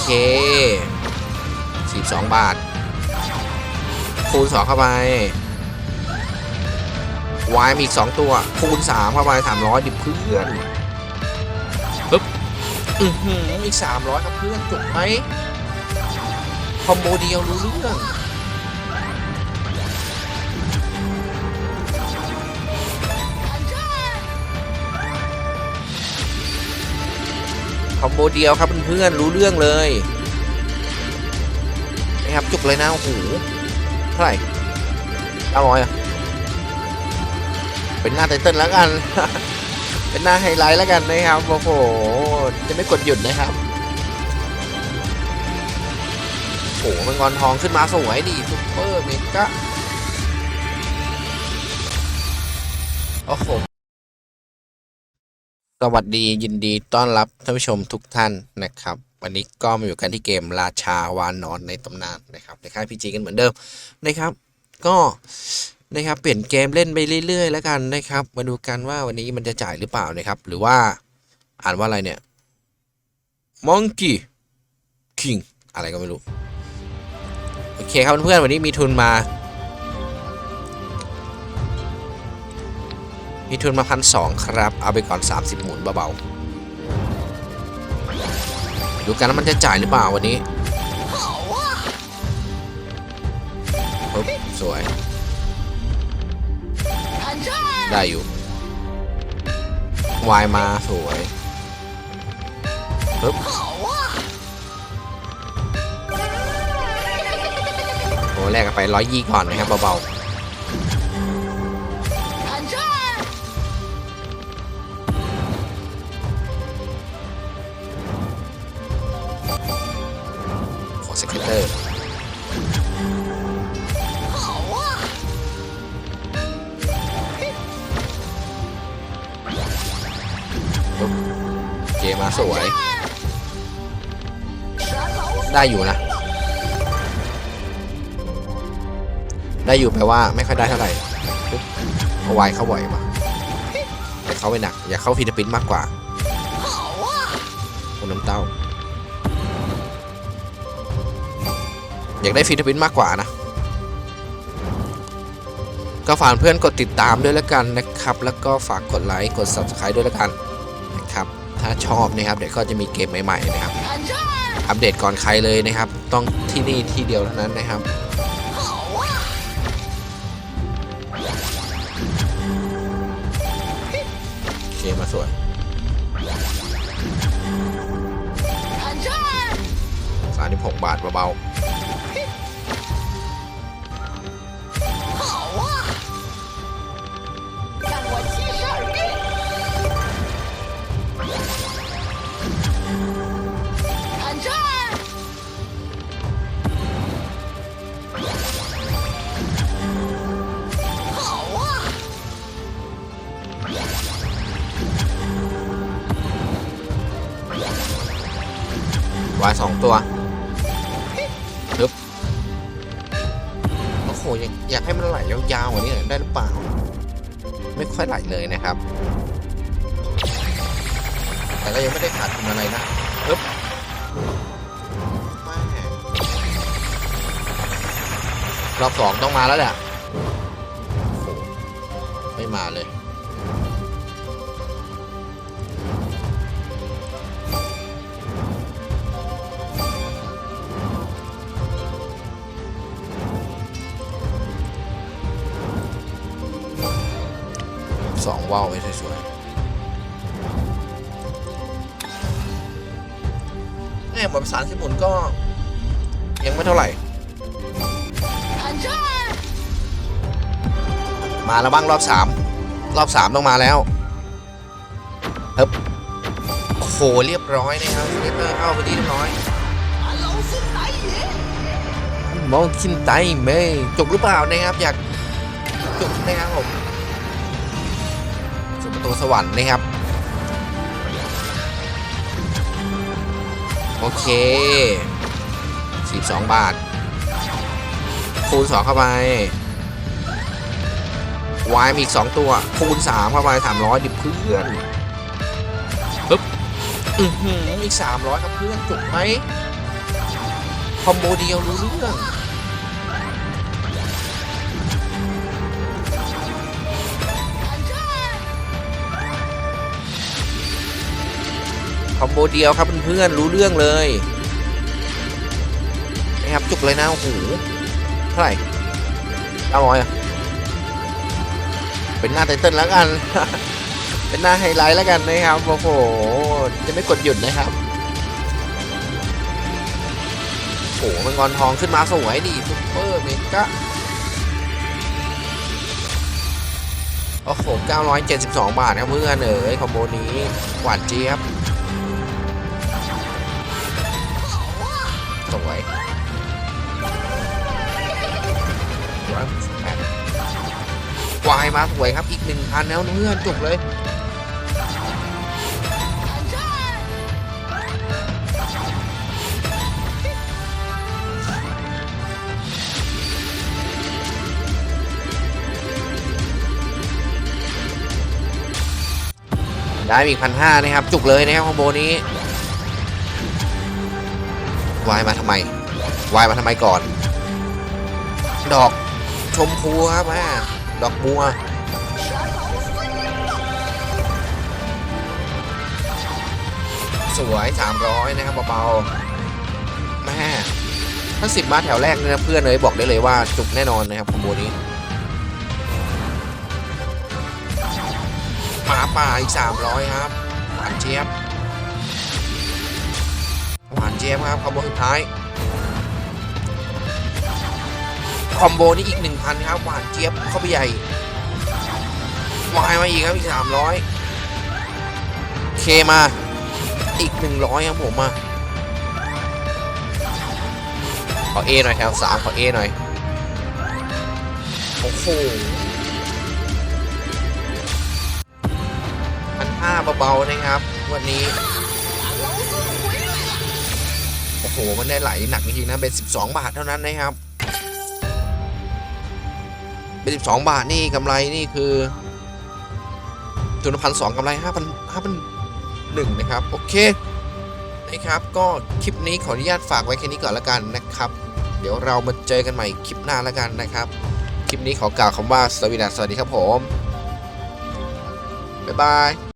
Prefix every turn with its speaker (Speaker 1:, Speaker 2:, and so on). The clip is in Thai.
Speaker 1: เคสิบสองบาท คูณสองเข้าไปวายมีอีกสองตัว คูณสามเข้าไปสามร้อยดิเพื่อนปึ๊บอือหืออีกสามร้อยครับเพื่อนจบไหมคอมโบเดียวรู้เรื่อง คอมโบเดียวครับเพื่อนๆรู้เรื่องเลยนะครับจุกเลยนะโอ้โหเท่าไหร่เก้าร้อยอะเป็นหน้าไตเติ้ลแล้วกัน เป็นหน้าไฮไลท์แล้วกันนะครับโอ้โหจะไม่กดหยุดนะครับโอ้โหมันงอนทองขึ้นมาสวยดีซุปเปอร์เมกะโอ้โห สวัสดียินดีต้อนรับท่านผู้ชมทุกท่านนะครับ วันนี้ก็มาอยู่กันที่เกมราชาวานอนในตำนานนะครับในค่ายพีจีกันเหมือนเดิมนะครับ ก็นะครับเปลี่ยนเกมเล่นไปเรื่อย ๆ แล้วกันนะครับ มาดูกันว่าวันนี้มันจะจ่ายหรือเปล่านะครับ หรือว่าอ่านว่าอะไรเนี่ย Monkey King อะไรก็ไม่รู้ โอเคครับเพื่อนๆวันนี้มีทุนมา มีทุนมาพันสองครับ เอาไปก่อน 30 หมุนเบาๆ ดูกันว่ามันจะจ่ายหรือเปล่าวันนี้ปึ๊บสวย ได้อยู่ วายมาสวยปึ๊บโอ้แลกกันไปร้อยยี่ก่อนนะครับเบาๆ เกมมาสวย ได้อยู่นะ ได้อยู่แปลว่าไม่ค่อยได้เท่าไหร่ปุ๊บเอาไวเข้าบ่อยมาแต่เข้าไปหนัก อยากเข้าฟิลิปปินส์มากกว่าคนน้ำเต้า อยากได้ฟิลิปปินส์มากกว่านะก็ฝากเพื่อนกดติดตามด้วยแล้วกันนะครับ แล้วก็ฝากกดไลค์ กด subscribe ด้วยแล้วกัน ถ้าชอบนะครับเดี๋ยวก็จะมีเกมใหม่ๆนะครับ อัปเดตก่อนใครเลยนะครับ ต้องที่นี่ที่เดียวเท่านั้นนะครับเคมาสวยสามสิบหกบาทเบาๆายสองตัวฮึบโอ้โหอยากอยากให้มันไหลยาวๆกว่านี้ได้หรือเปล่า ไม่ค่อยไหลเลยนะครับ แต่ก็ยังไม่ได้ขาดทุนอะไรนะฮึบรอบสองต้องมาแล้วแหละโอ้โหไม่มาเลย สองว้าวไว้สวยๆแง่หมดประสานสมุนก็ ยังไม่เท่าไหร่ มาแล้วบ้างรอบสามรอบสามต้องมาแล้วเฮ้บโอ้เรียบร้อยนะครับเรียบร้เข้าไปที่เรียบร้อยมองชินไตเมย์จบหรือเปล่านะครับอยากจบนะครับผม ประตูสวรรค์นะครับ โอเค 42 บาท คูณ 2 เข้าไปวายมีอีก 2 ตัว คูณ 3 เข้าไป 300 ดิเพื่อนปึ๊บอือหืออีก 300 ครับเพื่อนจบไหมคอมโบเดียวรู้เรื่อง คอมโบเดียวครับเพื่อนๆรู้เรื่องเลยนะครับจุกเลยนะโอ้โหเท่าไหร่เก้าร้อยอะเป็นหน้าไตเติ้ลแล้วกัน เป็นหน้าไฮไลท์แล้วกันนะครับโอ้โหจะไม่กดหยุดนะครับโอ้โหมันงอนทองขึ้นมาสวยดีซุปเปอร์เมกะโอ้โห972 บาทครับเพื่อนเอ๋ยคอมโบนี้หวานเจี๊ยบ ควายมาสวยครับอีกหนึ่งพันแล้วเพื่อนจบเลยได้อีกพันห้านะครับ จุกเลยนะครับคอมโบนี้ วายมาทำไมวายมาทำไมก่อน ดอกชมพูครับแม่ดอกบัวสวย 300 นะครับเบาๆแม่ถ้าสิบมาแถวแรกเนี่ยเพื่อนเลยบอกได้เลยว่าจุกแน่นอนนะครับคอมโบนี้หมาป่าอีก300 ครับหวานเจี๊ยบ มครับคอมโบสุดท้ายคอมโบนี้อีกหนึ่งพันครับหวานเจี๊ยบเข้าไปใหญ่วายมาอีกครับอีกสามร้อยเคมาอีกหนึ่งร้อยครับผมมาขอเอหน่อยแถวสามขอเอหน่อยโอ้โหพันห้าเบาๆนะครับ วันนี้ โอ้โห มันได้ไหลหนักจริงๆนะเป็น 12 บาทเท่านั้นนะครับ เป็น 12 บาทนี่กำไรนี่คือทุนพันสองกำไรห้าพันห้าพันหนึ่งนะครับ โอเคนะครับก็คลิปนี้ขออนุญาตฝากไว้แค่นี้ก่อนละกันนะครับ เดี๋ยวเรามาเจอกันใหม่คลิปหน้าละกันนะครับ คลิปนี้ขอกล่าวคำว่าสวัสดีสวัสดีครับผม บ๊ายบาย